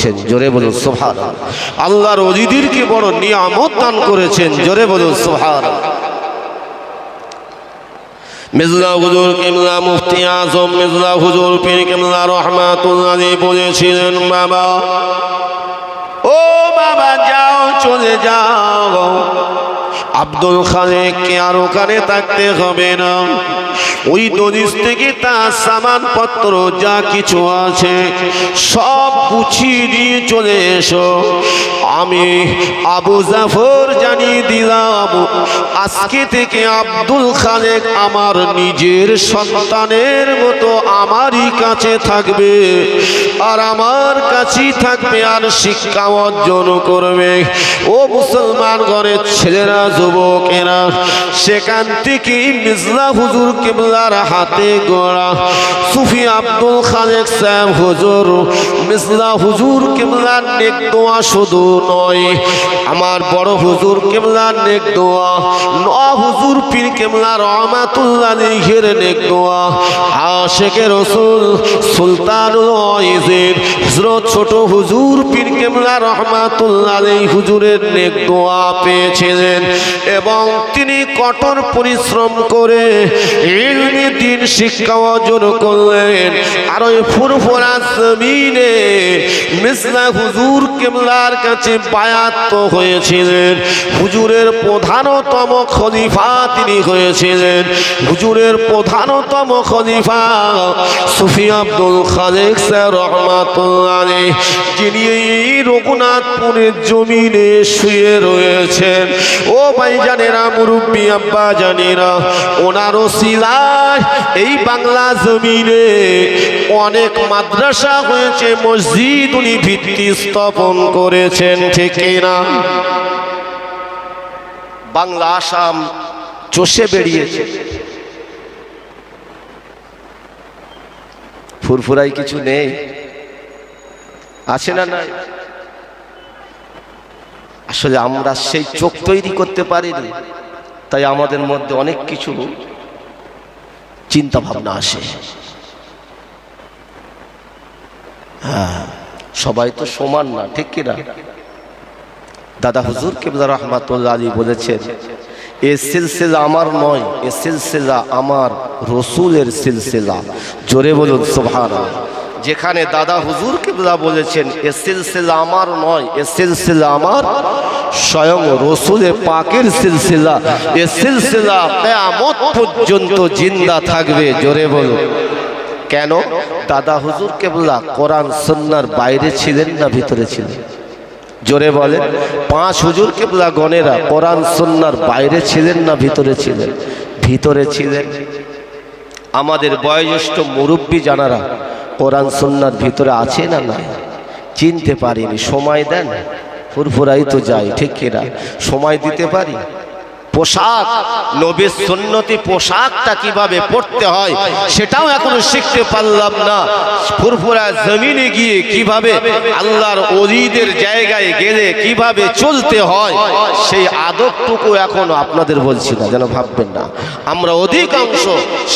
করছেন, জোরে বলুন সোহার আল্লাহর অজিদিরকে বড় নিয়ামত দান করেছেন, জোরে বলুন সোহার মিজলা হুজুর কিমলা মুফতি আজম মিজলা হুজুর, পীর কিমলা রহমাতুল্লাহ বলেছিলেন, বাবা, ও বাবা, যাও, চলে যাও। আব্দুল খালেককে আর ওখানে থাকতে হবে না। ওই দলিস থেকে তার সামানপত্র যা কিছু আছে, সব গুছিয়ে দিয়ে চলে এসো। আমি আবু জাফর জানিয়ে দিলাম, আজকে থেকে আব্দুল খালেক আমার নিজের সন্তানের মতো আমারই কাছে থাকবে আর আমার কাছেই থাকবে আর শিক্ষা অর্জন করবে। ও মুসলমান ঘরের ছেলেরা, যুবকেরা, সেখান থেকে মিজলা হুজুর কেবলার হাতে গড়া সুফি আব্দুল খালেক সাহেব হুজুর মিজলা হুজুর কেবলার নেক শুধু ছোট হুজুর পীর কেবলা রহমাতুল্লাহ হুজুরের নেক দোয়া পেয়েছিলেন এবং তিনি কঠোর পরিশ্রম করে দিন শিক্ষা অর্জন করলেন। আর ওই ফুরফুরা জমিনে মিসলা হুজুর কেবলার কাছে বায়াত হয়েছিলেন। হুজুরের প্রধানতম খলিফা তিনি হয়েছিলেন। হুজুরের প্রধানতম খলিফা সুফি আব্দুল খালেক স্যার রহমাতুল্লাহ যিনি এই রঘুনাথপুরের জমিনে শুয়ে রয়েছেন। ও ভাই জানেরা মুরব্বী, আব্বা জানেরা, ওনারও শিলায় এই বাংলা জমিনে অনেক মাদ্রাসা হয়েছে, মসজিদ উনি ভিত্তি স্থাপন করেছেন ঠিক না। বাংলা আসাম চষে বেরিয়েছে। ফুরফুরাই কিছু নেই। আছে না নাই? আসলে আমরা সেই চোখ তৈরি করতে পারিনি তাই আমাদের মধ্যে অনেক কিছু চিন্তা ভাবনা আসে হ্যাঁ সবাই তো সমান না ঠিক কিনা? দাদা হুজুর কেবলা রহমাতুল্লাহ আলী বলেছেন, এ সিলসিলা আমার নয়, এ সিলসিলা আমার রসুলের সিলসিলা। জোরে বলুন সোভান যেখানে দাদা হুজুর কেবলা বলেছেন, এ সিলসিলা আমার নয়, এ সিলসিলা আমার স্বয়ং রসুলে পাকের সিলসিলা। এ সিলসিলা কেয়ামত পর্যন্ত জিন্দা থাকবে, জোরে বলুন। কেন? দাদা হুজুর কেবলা কোরআন সন্ন্যার বাইরে ছিলেন না ভিতরে ছিলেন? জোরে বলেন পাঁচ হুজুর কেবলা গণেরা, কোরআন সন্ন্যার বাইরে ছিলেন না, ভিতরে ছিলেন? ভিতরে ছিলেন। আমাদের বয়োজ্যেষ্ঠ মুরব্বী জানারা, কোরআন সন্ন্যার ভিতরে আছে না না চিনতে পারিনি, সময় দেন? ফুরফুরাই তো যাই ঠিক কিনা? সময় দিতে পারি? পোশাক, নবীর সুন্নতি পোশাকটা কীভাবে পড়তে হয় সেটাও এখনও শিখতে পারলাম না। ফুরফুরা জমিনে গিয়ে কীভাবে আল্লাহর অলিদের জায়গায় গেলে কীভাবে চলতে হয়, সেই আদবটুকু এখনও আপনাদের বলছি না, যেন ভাববেন না। আমরা অধিকাংশ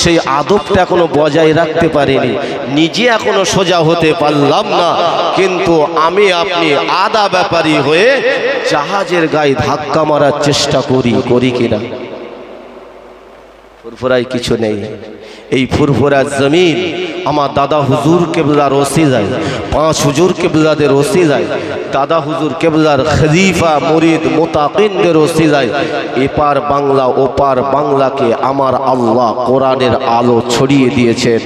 সেই আদবটা এখনও বজায় রাখতে পারিনি, নিজে এখনও সোজা হতে পারলাম না, কিন্তু আমি আপনি আদা ব্যাপারী হয়ে জাহাজের গায়ে ধাক্কা মারার চেষ্টা করি করি। কিনা ফুরফুরাই কিছু নেই। এই ফুরফুরা জমিন আমার দাদা হুজুর কেবলার ওসিলায় পাঁচ হুজুর কেবলাদের ওসিলায় দাদা হুজুর কেবলার খলিফা মুরিদ মোতাকিনদের ওসিলায় এপার বাংলা, ওপার বাংলাকে আমার আল্লাহ কোরআনের আলো ছড়িয়ে দিয়েছেন,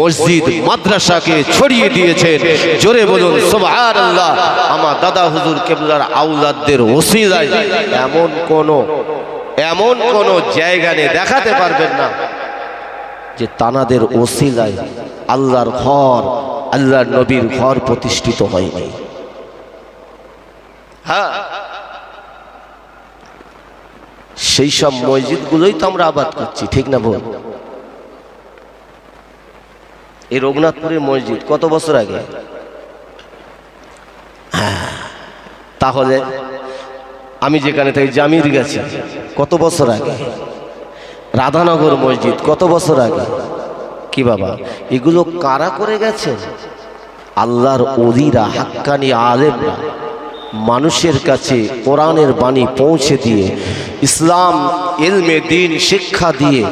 মসজিদ, মাদ্রাসাকে ছড়িয়ে দিয়েছেন। জোরে বলুন সোভার আল্লাহ আমার দাদা হুজুর কেবলার আউলাদদের ওসিলায় এমন কোনো এমন কোন জায়গা নেই দেখাতে পারবেন না যে তানাদের ওসিলায় আল্লাহর ঘর আল্লাহর নবীর ঘর প্রতিষ্ঠিত হয়নি। হ্যাঁ সেই সব মসজিদগুলোই তো আমরা আবাদ করছি ঠিক না বল? এই রঘুনাথপুরের মসজিদ কত বছর আগে? হ্যাঁ, তাহলে আমি যেখানে থাকি, জামির গেছি। কত বছর আগে? রাধানগর মসজিদ, কত বছর আগে? কি বাবা, এগুলো কারা করে গেছে? আল্লাহর অদিরা হাক্কানি আলেমরা মানুষের কাছে কোরআনের বাণী পৌঁছে দিয়ে, ইসলাম এলমে দিন, শিক্ষা দিয়ে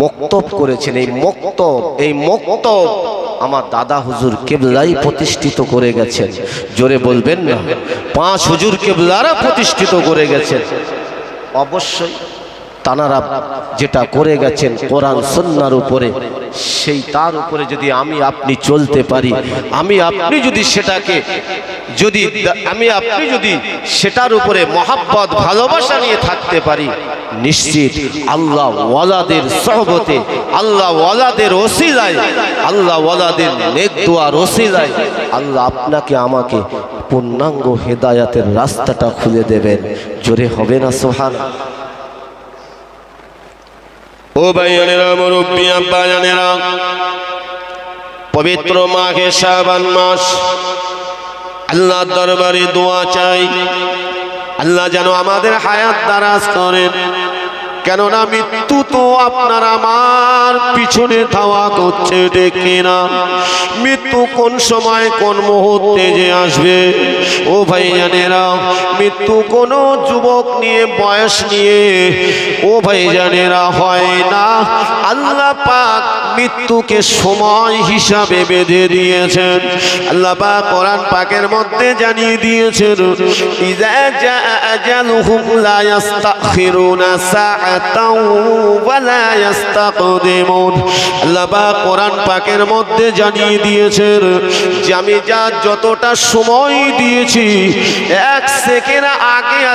মক্তব করেছেন। এই মক্তব এই মক্তব আমার দাদা হুজুর কেবলাই প্রতিষ্ঠিত করে গেছেন। জোরে বলবেন না? পাঁচ হুজুর কেবলারা প্রতিষ্ঠিত করে গেছেন। অবশ্যই তানারা যেটা করে গেছেন কোরআন সন্ন্যার উপরে, সেই তার উপরে যদি আমি আপনি চলতে পারি, আমি আপনি যদি সেটাকে যদি, আমি আপনি যদি সেটার উপরে মহাব্বত, ভালোবাসা নিয়ে থাকতে পারি নিশ্চিত আল্লাহ ওয়ালাদের সহবতে, আল্লাহ ওয়ালাদের ওসিলায়, আল্লাহ ওয়ালাদের নেক ওসিলায় আল্লাহ আপনাকে, আমাকে পূর্ণাঙ্গ হেদায়াতের রাস্তাটা খুলে দেবেন। জোরে হবে না সোহান ও ভাইয়ানেরা, মুরব্বী, আব্বা জানেরা, পবিত্র মাঘে শাবান মাস আল্লাহ দরবারে দোয়া চাই। আল্লাহ যেন আমাদের হায়াত দারাজ করেন। কেননা মৃত্যু তো আপনার আমার। পিছনে ধাওয়া করছে দেখি না। মৃত্যু কোন সময়, কোন মুহূর্তে যে আসবে? ও ভাইজানেরা, মৃত্যু কোনো যুবক নিয়ে, বয়স নিয়ে, ও ভাইজানেরা হয় না। আল্লাহ পাক মৃত্যুকে সময় হিসাবে বেঁধে দিয়েছেন। আল্লাহ পাক কোরআন পাকের মধ্যে জানিয়ে দিয়েছেন ইজা জা আজালুহুম লা ইস্তাখিরুনা সাআতাও ওয়া লা ইস্তাকদিমুন আল্লাহ পাক কোরআন পাকের মধ্যে জানিয়ে দিয়েছেন যে আমি যা যতটা সময় দিয়েছি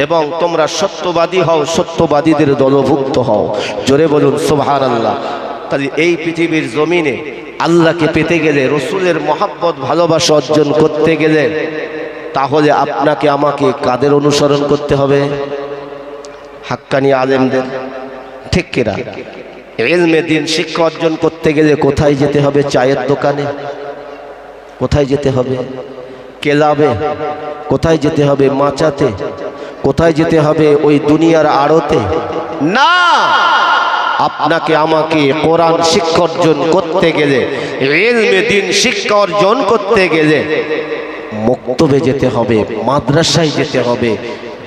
এবং তোমরা সত্যবাদী হও, সত্যবাদীদের দলভুক্ত হও। জোরে বলুন সুবহান আল্লাহ তাহলে এই পৃথিবীর জমিনে আল্লাহকে পেতে গেলে, রসুলের মহাব্বত, ভালোবাসা অর্জন করতে গেলে, তাহলে আপনাকে, আমাকে কাদের অনুসরণ করতে হবে? হাক্কানি আলেমদের। ঠিক কিনা? এলমে দিন শিক্ষা অর্জন করতে গেলে কোথায় যেতে হবে? চায়ের দোকানে। কোথায় যেতে হবে? কেলাবে। কোথায় যেতে হবে? মাচাতে। কোথায় যেতে হবে ওই দুনিয়ার আড়তে? না! আপনাকে আমাকে কোরআন শিক্ষা অর্জন করতে গেলে এলমে দিন শিক্ষা অর্জন করতে গেলে মক্তবে যেতে হবে মাদ্রাসায় যেতে হবে।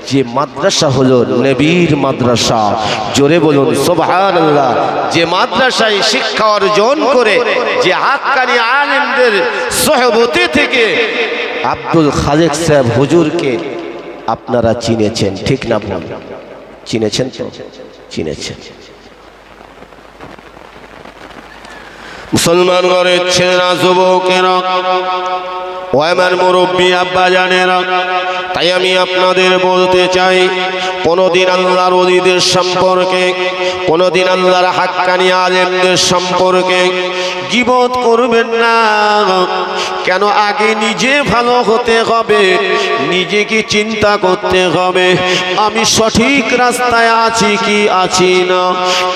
যে মাদ্রাসা হলো নবীর মাদ্রাসা। জোরে বলুন সোবহান যে মাদ্রাসায় শিক্ষা অর্জন করে যে হাক্কানি আলেমদের সহবতি থেকে আব্দুল খালেক সাহেব হুজুরকে আপনারা চিনেছেন, ঠিক না ভুল? চিনেছেন তো? চিনেছেন। মুসলমান ঘরের ছেলেরা, যুবকেরা ও আমার মুরব্বী আব্বা জানেরা তাই আমি আপনাদের বলতে চাই, কোনোদিন আল্লাহর অলিদের সম্পর্কে, কোনোদিন আল্লাহর হাক্কানি আলেমদের সম্পর্কে গিবত করবেন না। কেন আগে নিজে ভালো হতে হবে? নিজেকে চিন্তা করতে হবে। আমি সঠিক রাস্তায় আছি কি আছি না?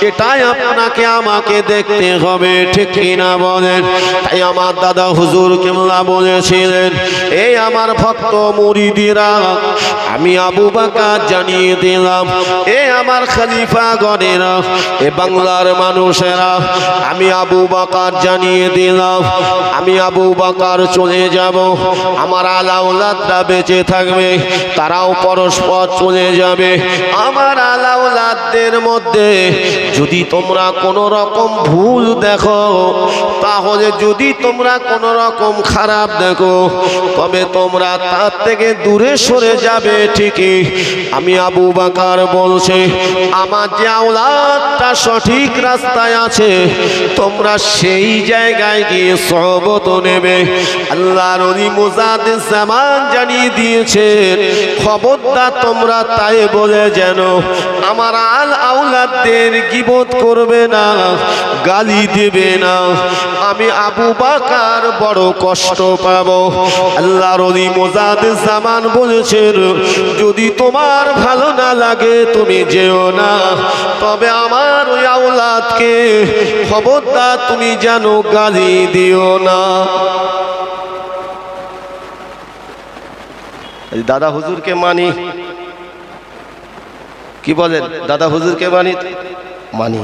এটাই আপনাকে আমাকে দেখতে হবে, ঠিক কিনা বলেন? তাই আমার দাদা হুজুর কেমলা বলেছিলেন, এই আমার ভক্ত মুরিদিরা, আমি আবু বাকার জানিয়ে দিলাম, এ আমার খালিফা গণেরা, এ বাংলার মানুষেরা, আমি আবু বাকার জানিয়ে দিলাম, আমি আবু বাকার চলে যাব। আমার আলাউলাদরা বেঁচে থাকবে, তারাও পরস্পর চলে যাবে। আমার আলাউলাদদের মধ্যে যদি তোমরা কোনো রকম ভুল দেখো, তাহলে যদি তোমরা কোনো রকম খারাপ দেখো, তবে তোমরা তার থেকে দূরে সরে যাবে ঠিকই। আমি আবু বাকার বলছে, আমার যে আওলাদটা সঠিক রাস্তায় আছে, তোমরা সেই জায়গায় গিয়ে সহবত নেবে। আল্লাহর অলি মুজাদ জামান জানিয়ে দিয়েছেন খবরদার তোমরা তাই বলে যেন আমার আল আউলাদদের গিবত করবে না, গালি দেবে না। আমি আবু বাকার বড় কষ্ট পাবো। আল্লাহ রলি মোজাদ জামান বলেছেন যদি তোমার ভালো না লাগে তুমি যেও না। তবে আমার ওই আওলাদকে খবরদার তুমি যেন গালি দিও না এই দাদা হুজুরকে মানি। কি বলেন? দাদা হুজুরকে মানি? মানি।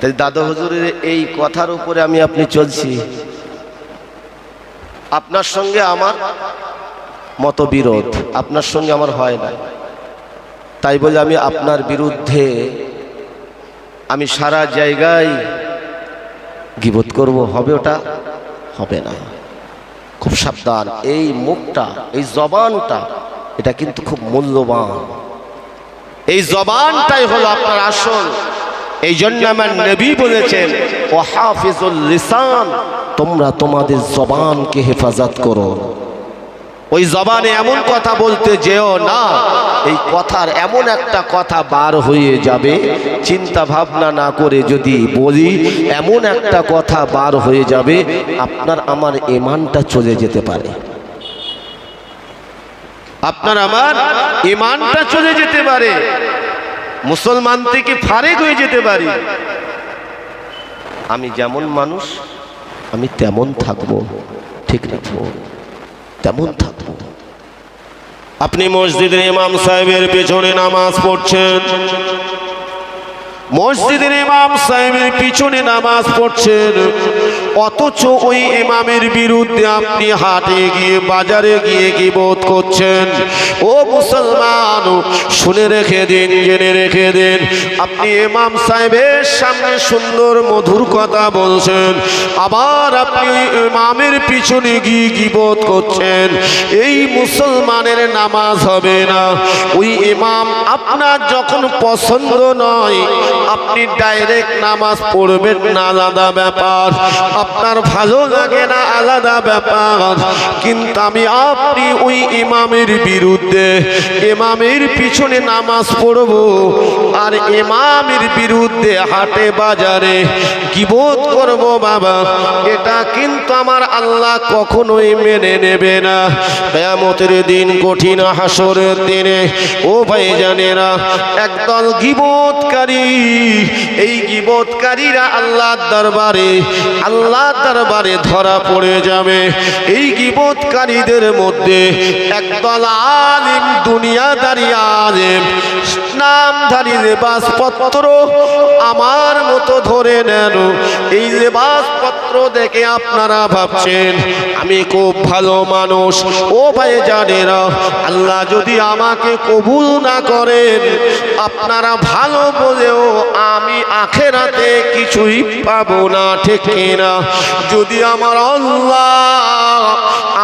তাই দাদা হুজুরের এই কথার উপরে আমি আপনি চলছি। আপনার সঙ্গে আমার মতবিরোধ। আপনার সঙ্গে আমার হয় না। তাই বলে আমি আপনার বিরুদ্ধে আমি সারা জায়গায় গিবোধ করব। হবে ওটা? হবে না। খুব সাবধান। এই মুখটা, এই জবানটা এটা কিন্তু খুব মূল্যবান। এই জবানটাই হলো আপনার আসল। এই জন্য আমার নবী বলেছেন ও হাফিজুল লিসান তোমরা তোমাদের জবানকে হেফাজত করো। ওই জবানে এমন কথা বলতে যেও না, এই কথার এমন একটা কথা বার হয়ে যাবে, চিন্তা ভাবনা না করে যদি বলি, এমন একটা কথা বার হয়ে যাবে, আপনার আমার ইমানটা চলে যেতে পারে। আপনার আমার ইমানটা চলে যেতে পারে। মুসলমান থেকে ফারেক হয়ে যেতে পারি। আমি যেমন মানুষ, আমি তেমন থাকব। ঠিক রাখব তেমন থাকব। আপনি মসজিদের ইমাম সাহেবের পেছনে নামাজ পড়ছেন। মসজিদের ইমাম সাহেবের পিছনে নামাজ পড়ছেন। অথচ ওই ইমামের বিরুদ্ধে আপনি হাটে গিয়ে, বাজারে গিয়ে কি বোধ করছেন। ও মুসলমান, শুনে রেখে দিন, জেনে রেখে দিন। আপনি ইমাম সাহেবের সামনে সুন্দর, মধুর কথা বলছেন। আবার আপনি ইমামের পিছনে গিয়ে কি বোধ করছেন। এই মুসলমানের নামাজ হবে না। ওই ইমাম আপনার যখন পছন্দ নয়, আপনি ডাইরেক্ট নামাজ পড়বেন না, আলাদা ব্যাপার। আপনার ভালো লাগে না আলাদা ব্যাপার। কিন্তু আমি আপনি ওই ইমামের বিরুদ্ধে, ইমামের পিছনে নামাজ পড়ব আর ইমামের বিরুদ্ধে হাটে বাজারে কিবোধ করব বাবা। এটা কিন্তু আমার আল্লাহ কখনোই মেনে নেবে না। কেয়ামতের দিন কঠিন হাসরের দিনে, ও ভাই জানেরা একদল গিবোধকারী এই গিবোধকারীরা আল্লাহর দরবারে আল্লাহ দরবারে ধরা পড়ে যাবে। এই গিবতকারীদের মধ্যে একদল আলিম দুনিয়াদারি আলিম নামধারী লেবাসপত্র আমার মতো ধরে নেন। এই লেবাসপত্র দেখে আপনারা ভাবছেন, আমি খুব ভালো মানুষ। ও ভাই জানেরা, আল্লাহ যদি আমাকে কবুল না করেন, আপনারা ভালো বলেও আমি আখেরাতে কিছুই পাবো না, ঠিক না যদি আমার আল্লাহ,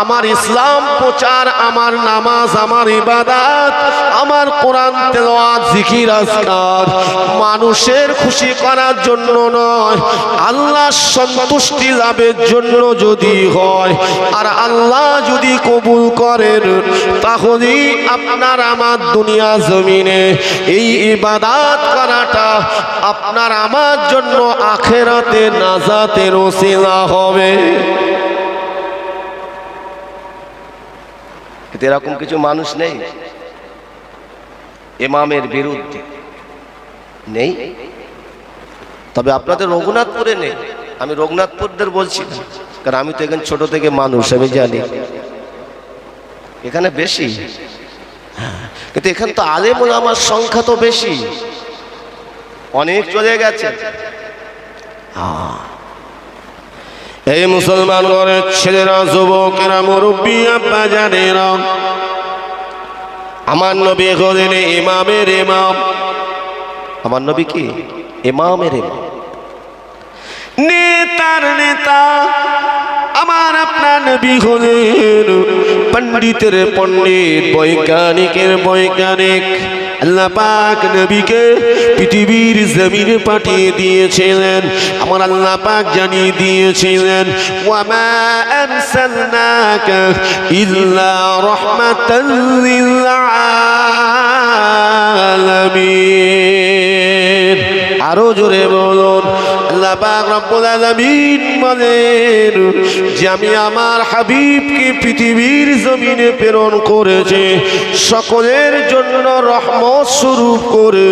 আমার ইসলাম প্রচার, আমার নামাজ, আমার ইবাদাত, আমার কোরআন তেলাওয়াত জিকির আজকার মানুষের খুশি করার জন্য নয়। আল্লাহ সন্তুষ্টি লাভের জন্য যদি হয় আর আল্লাহ যদি কবুল করেন তাহলেই আপনার আমার দুনিয়া জমিনে এই ইবাদাত করাটা আপনার আমার জন্য আখেরাতে নাজাতের ওসিলা হবে। এরকম কিছু মানুষ নেই? ইমামের বিরুদ্ধে। নেই। তবে আপনাদের রঘুনাথপুরে নেই। আমি রঘুনাথপুরদের বলছি কারণ আমি তো এখানে ছোট থেকে মানুষ, আমি জানি। এখানে বেশি। কিন্তু এখানে তো আলেম আমার সংখ্যা তো বেশি। অনেক চলে গেছে। এই মুসলমান ঘরের ছেলেরা, যুবকেরা, মুরব্বী আব্বা জানেরা আমার নবী হলেন ইমামের ইমাম। আমার নবী কি? ইমামের ইমাম। নেতার নেতা, আমার আপনার নবী হলেন। পণ্ডিতের পণ্ডিত, বৈজ্ঞানিকের বৈজ্ঞানিক। আল্লাহ পাক নবীকে পৃথিবীর জমিনে পাঠিয়ে দিয়েছিলেন। আমার আল্লাহ পাক জানিয়ে দিয়েছিলেন, ওয়ামা আরসালনাকা ইল্লা রাহমাতাল লিল আরও জোরে আল্লাহ আমি আমার হাবিবকে পৃথিবীর জমিনে প্রেরণ করেছে, সকলের জন্য রহমত স্বরূপ করে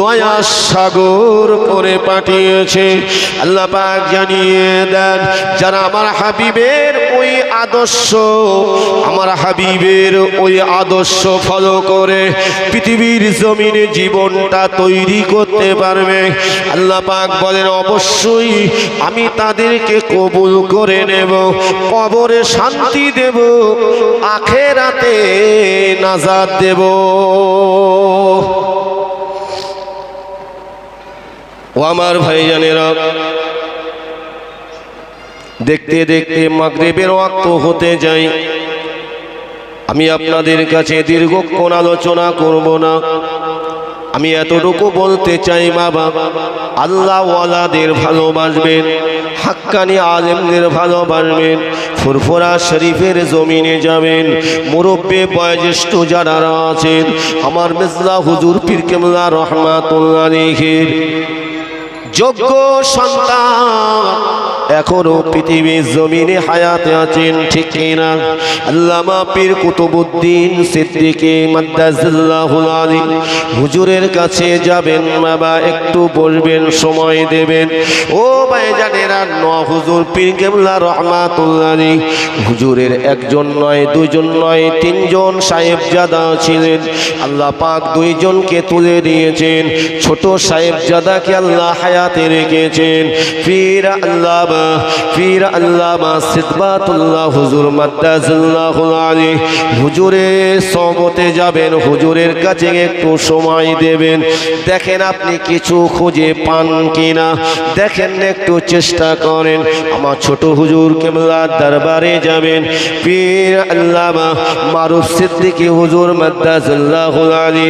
দয়া সাগর করে পাঠিয়েছে। আল্লাহ জানিয়ে দেন, যারা আমার হাবিবের ওই আদর্শ। আমার হাবিবের ওই আদর্শ ফলো করে পৃথিবীর জমিনে জীবনটা তৈরি করতে পারবে। আল্লাহ পাক বলেন, অবশ্যই আমি তাদেরকে কবুল করে নেব, কবরে শান্তি দেব, আখেরাতে নাজাদ দেব। ও আমার ভাইজানেরা দেখতে দেখতে মাগরিবের ওয়াক্ত হতে যাই আমি আপনাদের কাছে দীর্ঘক্ষণ আলোচনা করব না। আমি এতটুকু বলতে চাই বাবা, আল্লাহ ওয়ালাদের ভালোবাসবেন, হাক্কানি আলেমদের ভালোবাসবেন, ফুরফুরা শরীফের জমিনে যাবেন, মুরব্বী বয়োজ্যেষ্ঠ যারা আছেন, আমার মিসলা হুজুর পীর রহমাতুল্লাহ আলাইহির যোগ্য সন্তান এখনও পৃথিবীর জমিনে হায়াতে আছেন, ঠিক কিনা? আল্লামা পীর কুতুবুদ্দিন সিদ্দিকী মাদ্দাজিল্লাহুল আলী হুজুরের কাছে যাবেন, বাবা একটু বসবেন সময় দেবেন। ও ভাইজানেরা ন হুজুর পীর কেবলা রহমাতুল্লাহ, হুজুরের একজন নয় দুজন নয়, তিনজন সাহেবজাদা ছিলেন। আল্লাহ পাক দুইজনকে তুলে দিয়েছেন। ছোট সাহেবজাদাকে আল্লাহ হায়াতে রেখেছেন। ফির আল্লাহ ফির আল্লামা সিদবাতুল্লাহ হুজুর মাদ্দাজুল্লাহ হুজুরের যাবেন, হুজুরের কাছে একটু সময় দেবেন। দেখেন আপনি কিছু খুঁজে পান কিনা? দেখেন একটু চেষ্টা করেন। আমার ছোট হুজুর কেমলার দরবারে যাবেন। পীর আল্লামা মারুফ সিদ্দিকী হুজুর মাদ্দাজুল্লাহ আলী।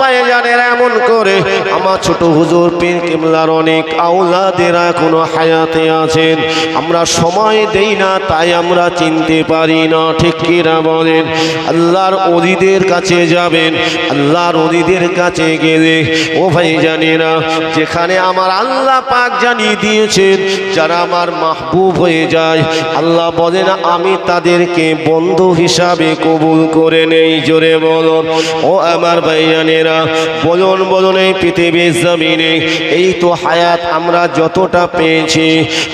ভাই জানেন এমন করে, আমার ছোট হুজুর পীর কেমলার অনেক আউলাদেরা এখনও হায়াতে আছেন? আমরা সময় দেই না, তাই আমরা চিনতে পারি না, ঠিক কিনা বলেন? আল্লাহর অলিদের কাছে যাবেন, আল্লাহর অলিদের কাছে গেলে, ও ভাই জানে না যেখানে আমার আল্লাহ পাক জানিয়ে দিয়েছেন, যারা আমার মাহবুব হয়ে যায়, আল্লাহ বলেন, আমি তাদেরকে বন্ধু হিসাবে কবুল করে নেই, জোরে বলুন। ও আমার ভাইয়ানেরা বলুন বলুন, এই পৃথিবীর জমিনে, এই তো হায়াত আমরা যতটা পেয়েছি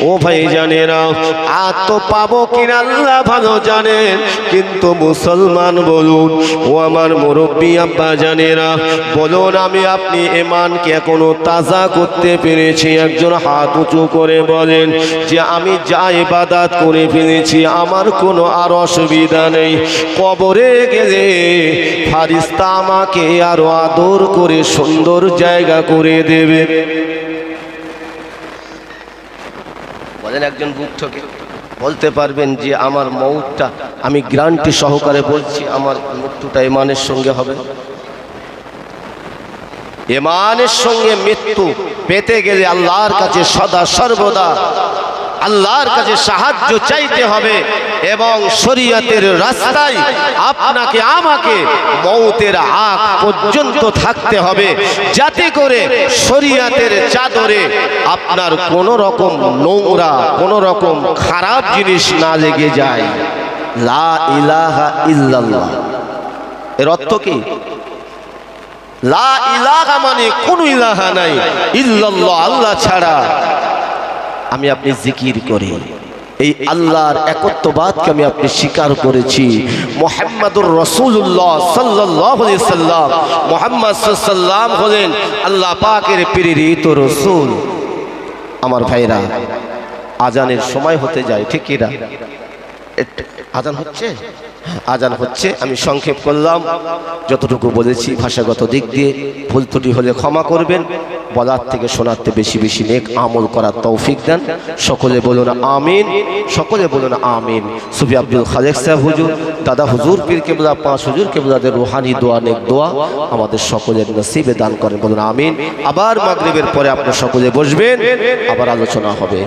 ও ভাই জানেরা আর তো পাবো কিনা আল্লাহ ভালো জানেন, কিন্তু মুসলমান বলুন, ও আমার মুরব্বী আব্বা জানেরা, বলুন আমি আপনি এমানকে এখনও তাজা করতে পেরেছি, একজন হাত উঁচু করে বলেন যে আমি যা ইবাদাত করে ফেলেছি, আমার কোনো আর অসুবিধা নেই। কবরে গেলে ফারিস্তা আমাকে আরও আদর করে সুন্দর জায়গা করে দেবে। বলেন একজন বুক ঠকে বলতে পারবেন যে আমার মৌতটা আমি গ্রান্টি সহকারে বলছি, আমার মৃত্যুটা ইমানের সঙ্গে হবে। ইমানের সঙ্গে মৃত্যু পেতে গেলে আল্লাহর কাছে সদা সর্বদা আল্লাহর কাছে সাহায্য চাইতে হবে এবং শরীয়তের রাস্তায় আপনাকে, আমাকে মৌতের আগ পর্যন্ত থাকতে হবে যাতে করে শরীয়তের চাদরে আপনার কোনো রকম নোংরা, কোনো রকম খারাপ জিনিস না লেগে যায়। লা ইলাহা ইল্লাল্লাহ। এর অর্থ কি? লা ইলাহা মানে কোন ইলাহা নাই। ইল্লাল্লাহ, আল্লাহ ছাড়া আমি আপনি জিকির করি। এই আল্লাহর একত্ববাদকে আমি আপনি স্বীকার করেছি। মোহাম্মদুর রসুল্লাহ সাল্লাহ সাল্লাম। মোহাম্মদ সাল্লাম হলেন আল্লাহ পাকের প্রেরিত রসুল। আমার ভাইরা, আজানের সময় হতে যায়, ঠিক কিনা আজান হচ্ছে? আজান হচ্ছে, আমি সংক্ষেপ করলাম। যতটুকু বলেছি, ভাষাগত দিক দিয়ে ভুল ত্রুটি হলে ক্ষমা করবেন। বলার থেকে শোনাতে বেশি বেশি নেক আমল করার তৌফিক দেন। সকলে বলুন আমিন, সকলে বলুন আমিন। সুফি আব্দুল খালেক সাহেব হুজুর, দাদা হুজুর, পীর কেবলা, পাঁচ হুজুর, কেবলাদের রুহানি দোয়া, নেক দোয়া আমাদের সকলের নসিবে দান করেন, বলুন আমিন। আবার মাগরিবের পরে আপনার সকলে বসবেন, আবার আলোচনা হবে।